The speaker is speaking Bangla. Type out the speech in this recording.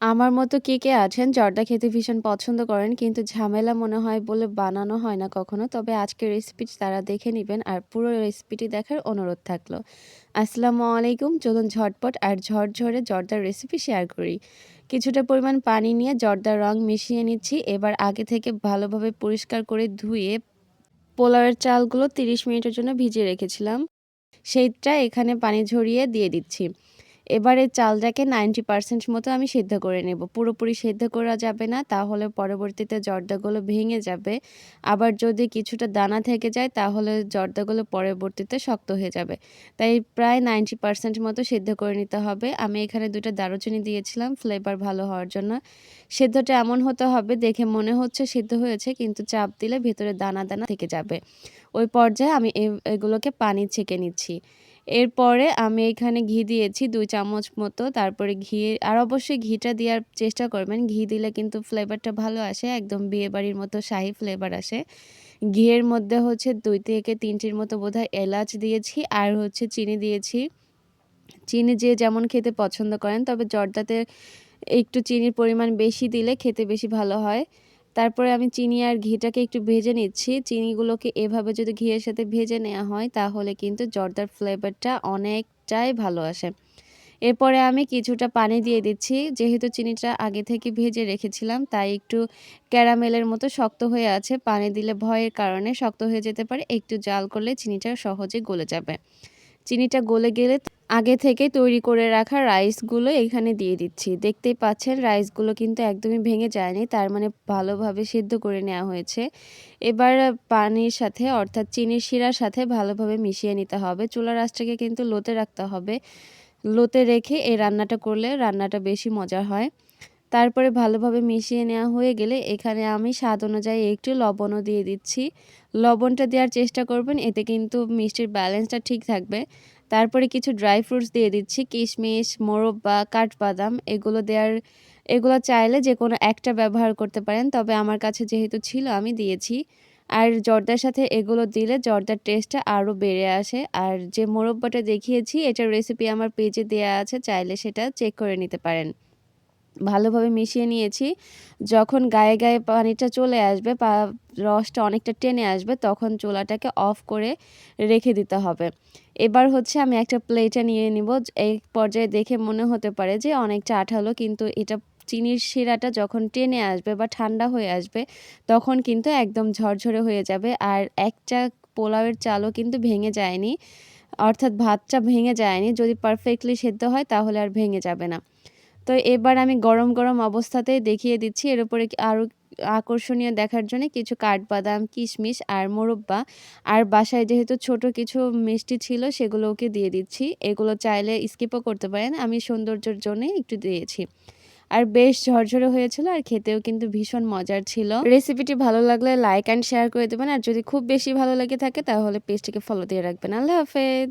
আমার মতো কে, কে আছেন জর্দা খেতে ভীষণ পছন্দ করেন কিন্তু ঝামেলা মনে হয় বলে বানানো হয় না কখনো। তবে আজকের রেসিপিটি তারা দেখে নিবেন আর পুরো রেসিপিটি দেখার অনুরোধ থাকল। আসসালামু আলাইকুম চলুন ঝটপট আর ঝরঝরে জর্দার রেসিপি শেয়ার করি। কিছুটা পরিমাণ পানি নিয়ে জর্দার রং মিশিয়ে নিচ্ছি। এবার আগে থেকে ভালোভাবে পরিষ্কার করে ধুয়ে পোলাওয়ের চালগুলো ৩০ মিনিটের জন্য ভিজিয়ে রেখেছিলাম। সেইটা এখানে পানি ঝরিয়ে দিয়ে দিচ্ছি। এবারে চালটাকে নাইনটি পার্সেন্ট মতো আমি সেদ্ধ করে নেব। পুরোপুরি সেদ্ধ করা যাবে না, তাহলে পরবর্তীতে জর্দাগুলো ভেঙে যাবে। আবার যদি কিছুটা দানা থেকে যায়, তাহলে জর্দাগুলো পরবর্তীতে শক্ত হয়ে যাবে। তাই প্রায় নাইনটি পার্সেন্ট মতো সেদ্ধ করে নিতে হবে। আমি এখানে দুটো দারুচিনি দিয়েছিলাম ফ্লেভার ভালো হওয়ার জন্য। সেদ্ধটা এমন হতে হবে, দেখে মনে হচ্ছে সিদ্ধ হয়েছে, কিন্তু চাপ দিলে ভেতরে দানা দানা থেকে যাবে। ওই পর্যায়ে আমি এগুলোকে পানি ছেঁকে নিচ্ছি। এরপরে আমি এখানে ঘি দিয়েছি দুই চামচ মতো। তারপরে ঘি, আর অবশ্যই ঘিটা দেওয়ার চেষ্টা করবেন। ঘি দিলে কিন্তু ফ্লেভারটা ভালো আসে, একদম বিয়েবাড়ির মতো শাহি ফ্লেভার আসে। ঘিয়ের মধ্যে হচ্ছে দুই থেকে তিনটির মতো বোধহয় এলাচ দিয়েছি, আর হচ্ছে চিনি দিয়েছি। চিনি যে যেমন খেতে পছন্দ করেন, তবে জর্দাতে একটু চিনির পরিমাণ বেশি দিলে খেতে বেশি ভালো হয়। তারপরে আমি চিনি আর ঘিটাকে একটু ভেজে নিচ্ছি। চিনিগুলোকে এভাবে যদি ঘিয়ের সাথে ভেজে নেওয়া হয়, তাহলে কিন্তু জর্দার ফ্লেভারটা অনেকটাই ভালো আসে। এরপরে আমি কিছুটা পানি দিয়ে দিচ্ছি। যেহেতু চিনিটা আগে থেকে ভেজে রেখেছিলাম, তাই একটু ক্যারামেলের মতো শক্ত হয়ে আছে। পানি দিলে ভয়ের কারণে শক্ত হয়ে যেতে পারে। একটু জাল করলে চিনিটা সহজে গলে যাবে। চিনিটা গলে গেলে আগে থেকে তৈরি করে রাখা রাইসগুলো এখানে দিয়ে দিচ্ছি। দেখতেই পাচ্ছেন, রাইসগুলো কিন্তু একদমই ভেঙে যায়নি, তার মানে ভালোভাবে সিদ্ধ করে নেওয়া হয়েছে। এবার পানির সাথে, অর্থাৎ চিনির শিরার সাথে ভালোভাবে মিশিয়ে নিতে হবে। চুলা রাসটাকে কিন্তু লোতে রাখতে হবে। লোতে রেখে এই রান্নাটা করলে রান্নাটা বেশি মজা হয়। তারপরে ভালোভাবে মিশিয়ে নেওয়া হয়ে গেলে এখানে আমি স্বাদ অনুযায়ী একটু লবণও দিয়ে দিচ্ছি। লবণটা দেওয়ার চেষ্টা করবেন, এতে কিন্তু মিষ্টির ব্যালেন্সটা ঠিক থাকবে। তারপরে কিছু ড্রাই ফ্রুটস দিয়ে দিচ্ছি, কিশমিশ, মোরব্বা, কাঠবাদাম, এগুলো দেওয়ার, এগুলো চাইলে যে কোনো একটা ব্যবহার করতে পারেন, তবে আমার কাছে যেহেতু ছিল আমি দিয়েছি। আর জর্দার সাথে এগুলো দিলে জর্দার টেস্টটা আরও বেড়ে আসে। আর যে মোরব্বাটা দেখিয়েছি, এটার রেসিপি আমার পেজে দেওয়া আছে, চাইলে সেটা চেক করে নিতে পারেন। ভালোভাবে মিশিয়ে নিয়েছি। যখন গায়ে গায়ে পানিটা চলে আসবে বা রসটা অনেকটা টেনে আসবে তখন চুলাটাকে অফ করে রেখে দিতে হবে। এবার হচ্ছে আমি একটা প্লেটে নিয়ে নিব। এই পর্যায়ে দেখে মনে হতে পারে যে অনেকটা আঠালো কিন্তু এটা চিনির শিরাটা যখন টেনে আসবে বা ঠান্ডা হয়ে আসবে তখন কিন্তু একদম ঝরঝরে হয়ে যাবে আর একটা পোলাওয়ের চালও কিন্তু ভেঙে যায়নি। অর্থাৎ ভাতটা ভেঙে যায়নি। যদি পারফেক্টলি সেদ্ধ হয় তাহলে আর ভেঙে যাবে না। তো এবার আমি গরম গরম অবস্থাতেই দেখিয়ে দিচ্ছি। এর উপরে আরও আকর্ষণীয় দেখার জন্য কিছু কাঠবাদাম, কিশমিশ আর মোরব্বা। আর বাসায় যেহেতু ছোট কিছু মিষ্টি ছিল, সেগুলোকে দিয়ে দিচ্ছি। এগুলো চাইলে স্কিপও করতে পারেন। আমি সৌন্দর্যের জন্য একটু দিয়েছি। আর বেশ ঝরঝরে হয়েছিল আর খেতেও কিন্তু ভীষণ মজার ছিল। রেসিপিটি ভালো লাগলে লাইক অ্যান্ড শেয়ার করে দেবেন। আর যদি খুব বেশি ভালো লেগে থাকে, তাহলে পেজটিকে ফলো দিয়ে রাখবেন। আল্লাহ হাফেজ।